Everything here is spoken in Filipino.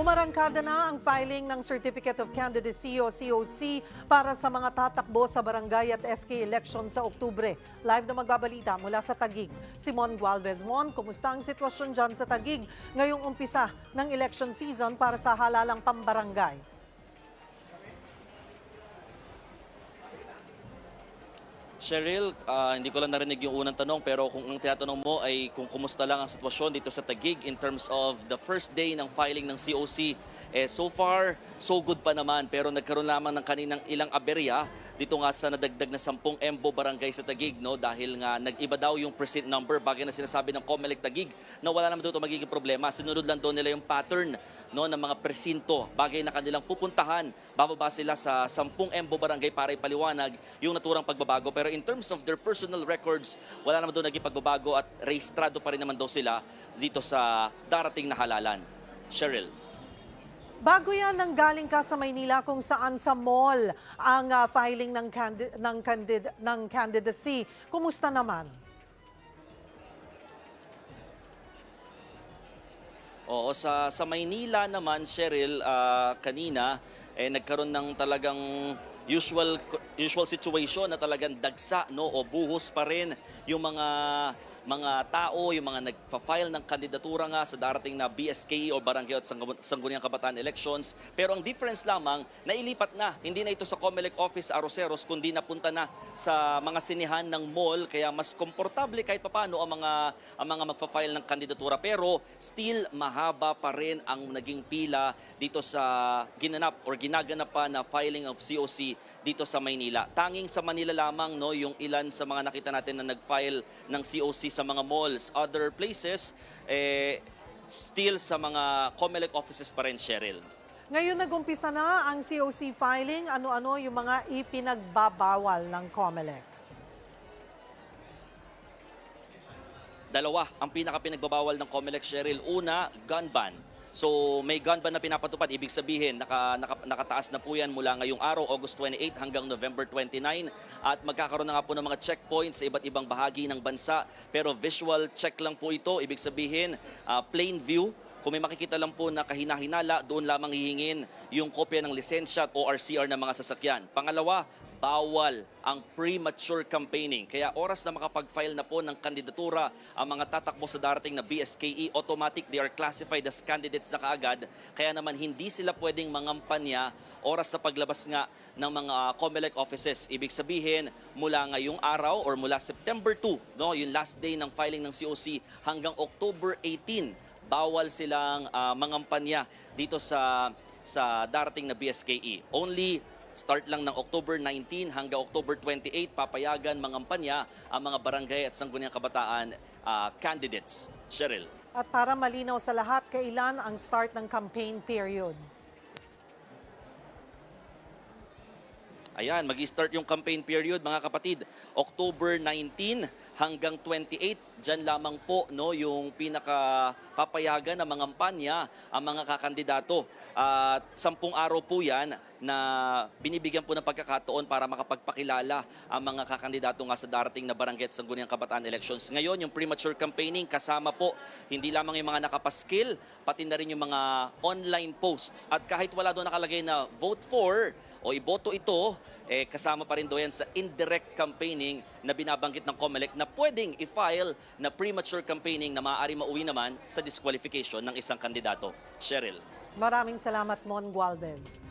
Umarangkada na ang filing ng Certificate of Candidacy o COC para sa mga tatakbo sa barangay at SK election sa Oktubre. Live na magbabalita mula sa Tagig. Simon Gualvez Mon, kumusta ang sitwasyon dyan sa Tagig ngayong umpisa ng election season para sa halalang pambarangay? Cheryl, ah, hindi ko lang narinig yung unang tanong pero kung ang tinatanong mo ay kung kumusta lang ang sitwasyon dito sa Tagig in terms of the first day ng filing ng COC, eh so far, so good pa naman pero nagkaroon lamang ng kaninang ilang aberya dito nga sa nadagdag na 10 Embo barangay sa Tagig no dahil nga nag-iba daw yung precinct number bagay na sinasabi ng Comelec Tagig na wala naman doon magiging problema. Sinunod lang doon nila yung pattern no ng mga presinto bagay na kanilang pupuntahan. Bababa sila sa 10 Embo barangay para ipaliwanag yung naturang pagbabago pero in terms of their personal records, wala naman doon naging pagbabago at rehistrado pa rin naman daw sila dito sa darating na halalan. Cheryl. Bago yan nang galing ka sa Maynila kung saan sa mall ang ah, filing ng, candi- ng, candid- ng candidacy. Kumusta naman? Oo, sa sa Maynila naman, Cheryl, ah, kanina eh nagkaroon ng talagang usual usual situation na talagang dagsa no o buhos pa rin yung mga mga tao, yung mga nagfa-file ng kandidatura nga sa darating na BSKE o Barangay at Sangguniang Kabataan elections. Pero ang difference lamang, nailipat na. Hindi na ito sa Comelec office Aroseros, kundi napunta na sa mga sinihan ng mall. Kaya mas komportable kahit papano ang mga, ang mga magfa-file ng kandidatura. Pero still mahaba pa rin ang naging pila dito sa ginanap or ginaganap pa na filing of COC dito sa Maynila. Tanging sa Manila lamang no yung ilan sa mga nakita natin na nag-file ng COC sa mga malls. Other places eh still sa mga COMELEC offices pa rin, Cheryl. Ngayon nag-umpisa na ang COC filing. Ano-ano yung mga ipinagbabawal ng COMELEC? Dalawa ang pinaka pinagbabawal ng COMELEC Cheryl. Una, gun ban. So may gun ban na pinapatupad, ibig sabihin naka, naka, nakataas na po yan mula ngayong araw, August 28 hanggang November 29 at magkakaroon na nga po ng mga checkpoints sa iba't ibang bahagi ng bansa. Pero visual check lang po ito, ibig sabihin ah, plain view. Kung may makikita lang po na kahina-hinala, doon lamang hihingin yung kopya ng lisensya at ORCR ng mga sasakyan. Pangalawa, bawal ang premature campaigning. Kaya oras na makapag-file na po ng kandidatura ang mga tatakbo sa darating na BSKE, automatic they are classified as candidates na kaagad. Kaya naman hindi sila pwedeng mangampanya oras sa paglabas nga ng mga COMELEC offices. Ibig sabihin, mula ngayong araw or mula September 2, no, yung last day ng filing ng COC hanggang October 18, bawal silang ah, mangampanya dito sa sa darating na BSKE. Only start lang ng October 19 hanggang October 28 papayagan mangampanya ang mga barangay at sangguniang kabataan ah, candidates. Cheryl. At para malinaw sa lahat, kailan ang start ng campaign period? Ayan, mag-start yung campaign period mga kapatid. October 19 hanggang 28, dyan lamang po no, yung pinaka papayagan ng mga kampanya ang mga kakandidato. At sampung araw po yan na binibigyan po ng pagkakataon para makapagpakilala ang mga kakandidato nga sa darating na barangay at sangguniang kabataan elections. Ngayon, yung premature campaigning kasama po hindi lamang yung mga nakapaskil, pati na rin yung mga online posts. At kahit wala doon nakalagay na vote for o iboto ito, eh, kasama pa rin doon sa indirect campaigning na binabanggit ng COMELEC na pwedeng i-file na premature campaigning na maaari mauwi naman sa disqualification ng isang kandidato. Cheryl. Maraming salamat, Mon Gualvez.